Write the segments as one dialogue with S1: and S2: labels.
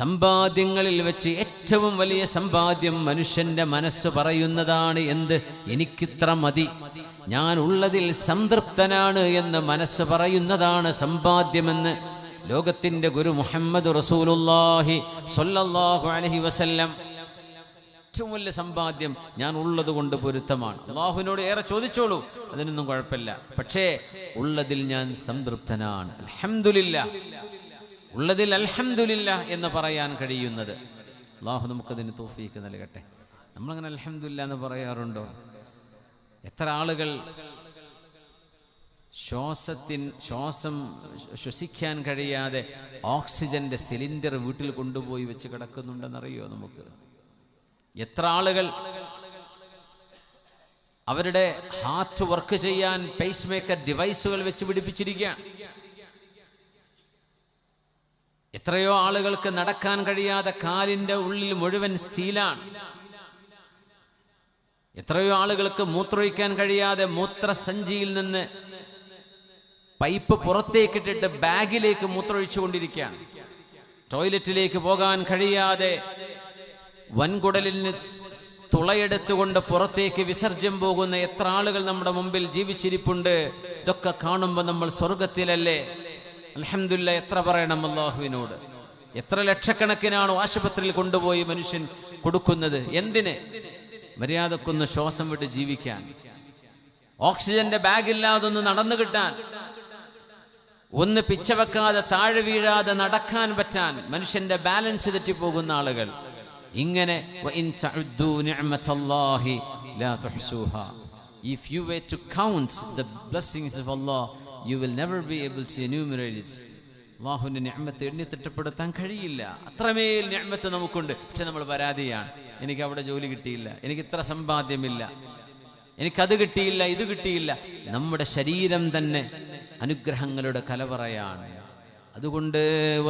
S1: സമ്പാദ്യങ്ങളിൽ വെച്ച് ഏറ്റവും വലിയ സമ്പാദ്യം മനുഷ്യന്റെ മനസ്സ് പറയുന്നതാണ് എന്ത്? എനിക്കിത്ര മതി. ഞാൻ ഉള്ളതിൽ സംതൃപ്തനാണ് എന്ന് മനസ്സ് പറയുന്നതാണ് സമ്പാദ്യമെന്ന് ലോകത്തിന്റെ ഗുരു മുഹമ്മദ് റസൂലുല്ലാഹി സൊല്ലാഹു അലഹി വസല്ലം. ഏറ്റവും വലിയ സമ്പാദ്യം ഞാൻ ഉള്ളത് കൊണ്ട് പൊരുത്തമാണ്. അള്ളാഹുവിനോട് ഏറെ ചോദിച്ചോളൂ. അതിനൊന്നും കുഴപ്പമില്ല. പക്ഷേ ഉള്ളതിൽ ഞാൻ സംതൃപ്തനാണ്. അൽഹംദുലില്ല ഉള്ളതിൽ അൽഹംദുലില്ല എന്ന് പറയാൻ കഴിയുന്നത്. അള്ളാഹു നമുക്കതിന് തോഫീക്ക് നൽകട്ടെ. നമ്മളങ്ങനെ അൽഹംദുലില്ല എന്ന് പറയാറുണ്ടോ? എത്ര ആളുകൾ ശ്വാസത്തിൻ ശ്വാസം ശ്വസിക്കാൻ കഴിയാതെ ഓക്സിജന്റെ സിലിണ്ടർ വീട്ടിൽ കൊണ്ടുപോയി വെച്ച് കിടക്കുന്നുണ്ടെന്നറിയോ നമുക്ക്? എത്ര ആളുകൾ അവരുടെ ഹാർട്ട് വർക്ക് ചെയ്യാൻ പേസ് മേക്കർ ഡിവൈസുകൾ വെച്ച് പിടിപ്പിച്ചിരിക്കുക എത്രയോ ആളുകൾക്ക് നടക്കാൻ കഴിയാതെ കാലിന്റെ ഉള്ളിൽ മുഴുവൻ സ്റ്റീലാണ്. എത്രയോ ആളുകൾക്ക് മൂത്രൊഴിക്കാൻ കഴിയാതെ മൂത്രസഞ്ചിയിൽ നിന്ന് പൈപ്പ് പുറത്തേക്കിട്ടിട്ട് ബാഗിലേക്ക് മൂത്രമൊഴിച്ചുകൊണ്ടിരിക്കുകയാണ്. ടോയ്ലറ്റിലേക്ക് പോകാൻ കഴിയാതെ വൻകുടലിന് തുളയെടുത്തുകൊണ്ട് പുറത്തേക്ക് വിസർജ്യം പോകുന്ന എത്ര ആളുകൾ നമ്മുടെ മുമ്പിൽ ജീവിച്ചിരിപ്പുണ്ട്. ഇതൊക്കെ കാണുമ്പോൾ നമ്മൾ സ്വർഗത്തിലല്ലേ അലഹമില്ല എത്ര പറയണം അള്ളാഹുവിനോട്? എത്ര ലക്ഷക്കണക്കിനാണോ ആശുപത്രിയിൽ കൊണ്ടുപോയി മനുഷ്യൻ കൊടുക്കുന്നത്? എന്തിന്? മര്യാദക്കൊന്ന് ശ്വാസം വിട്ട് ജീവിക്കാൻ. ഓക്സിജന്റെ ബാഗ് ഇല്ലാതെ ഒന്ന് നടന്നു കിട്ടാൻ. ഒന്ന് പിച്ചവെക്കാതെ താഴെ വീഴാതെ നടക്കാൻ പറ്റാൻ മനുഷ്യന്റെ ബാലൻസ് തെറ്റിപ്പോകുന്ന ആളുകൾ. ഇങ്ങനെ if you were to count the blessings of Allah you will never be able to enumerate its അള്ളാഹുവിന്റെ ഞാമത്ത് എണ്ണി തിട്ടപ്പെടുത്താൻ കഴിയില്ല. അത്രമേൽ ഞാമത്ത് നമുക്കുണ്ട്. പക്ഷെ നമ്മൾ പരാതിയാണ്. എനിക്ക് അവിടെ ജോലി കിട്ടിയില്ല. എനിക്ക് ഇത്ര സമ്പാദ്യമില്ല. എനിക്കത് കിട്ടിയില്ല ഇത് കിട്ടിയില്ല. നമ്മുടെ ശരീരം തന്നെ അനുഗ്രഹങ്ങളുടെ കലവറയാണ്. അതുകൊണ്ട്.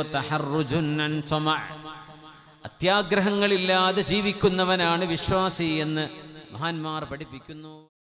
S1: അത്യാഗ്രഹങ്ങളില്ലാതെ ജീവിക്കുന്നവനാണ് വിശ്വാസി എന്ന് മഹാന്മാർ പഠിപ്പിക്കുന്നു.